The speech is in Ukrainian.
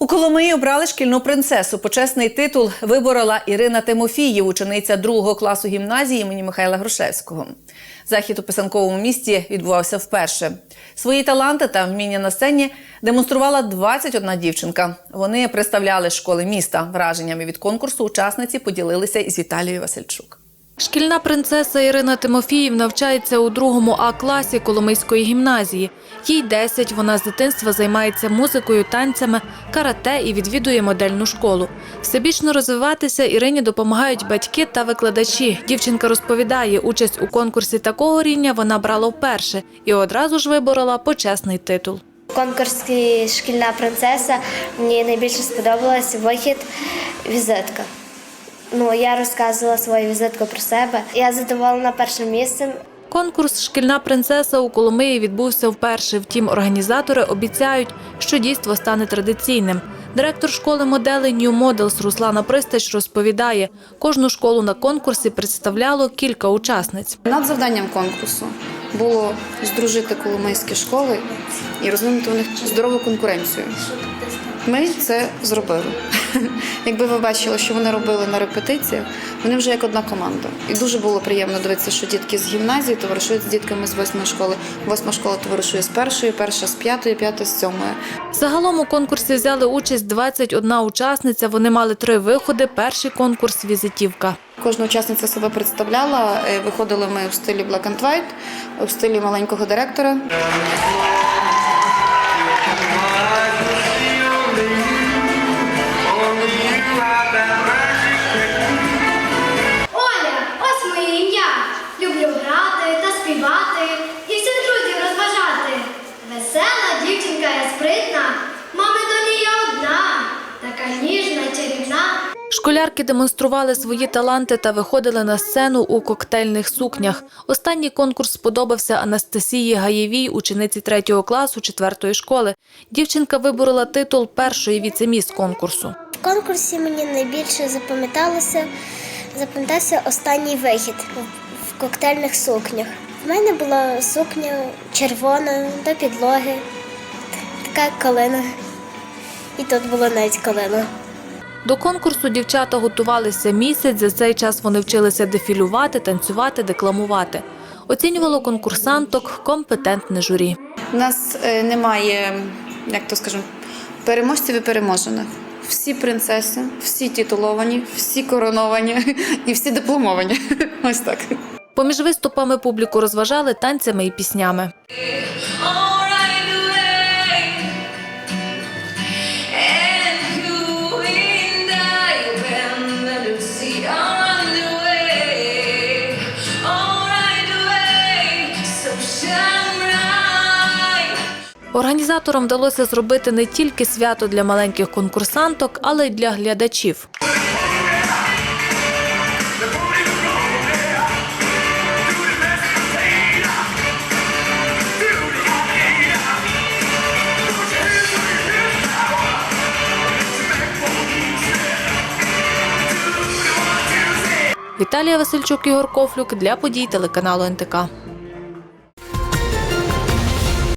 У Коломиї обрали шкільну принцесу. Почесний титул виборола Ірина Тимофіїв, учениця другого класу гімназії імені Михайла Грушевського. Захід у писанковому місті відбувався вперше. Свої таланти та вміння на сцені демонструвала 21 дівчинка. Вони представляли школи міста. Враженнями від конкурсу учасниці поділилися із Віталією Васильчук. Шкільна принцеса Ірина Тимофіїв навчається у другому А-класі Коломийської гімназії. Їй 10, вона з дитинства займається музикою, танцями, карате і відвідує модельну школу. Всебічно розвиватися Ірині допомагають батьки та викладачі. Дівчинка розповідає, участь у конкурсі такого рівня вона брала вперше і одразу ж виборола почесний титул. Конкурсі Шкільна принцеса мені найбільше сподобалась вихід візитка. Ну, я розказувала свою візитку про себе. Я задоволена першим місцем. Конкурс Шкільна принцеса у Коломиї відбувся вперше. Втім, організатори обіцяють, що дійство стане традиційним. Директор школи моделей New Models Руслана Пристач розповідає, кожну школу на конкурсі представляло кілька учасниць. Над завданням конкурсу було здружити коломийські школи і розвинути у них здорову конкуренцію. Ми це зробили. Якби ви бачили, що вони робили на репетиціях, вони вже як одна команда. І дуже було приємно дивитися, що дітки з гімназії товаришують з дітками з восьмої школи. Восьма школа товаришує з першої, перша з п'ятої, п'ята з сьомої. Загалом у конкурсі взяли участь 21 учасниця. Вони мали три виходи. Перший конкурс візитівка. Кожна учасниця себе представляла. Е, Виходили ми в стилі Black and White, в стилі маленького директора. Школярки демонстрували свої таланти та виходили на сцену у коктейльних сукнях. Останній конкурс сподобався Анастасії Гаєвій, учениці третього класу четвертої школи. Дівчинка виборола титул першої віцеміс конкурсу. В конкурсі мені найбільше запам'яталося, запам'ятався останній вихід в коктейльних сукнях. В мене була сукня червона до підлоги, така калина. І тут було навіть калина. До конкурсу дівчата готувалися місяць. За цей час вони вчилися дефілювати, танцювати, декламувати. Оцінювало конкурсанток компетентне журі. У нас е, немає, як то скажемо, переможців і переможених. Всі принцеси, всі титуловані, всі короновані і всі дипломовані. Ось так. Поміж виступами публіку розважали танцями і піснями. Організаторам вдалося зробити не тільки свято для маленьких конкурсанток, але й для глядачів. Віталія Васильчук, Ігор Кофлюк для подій телеканалу НТК.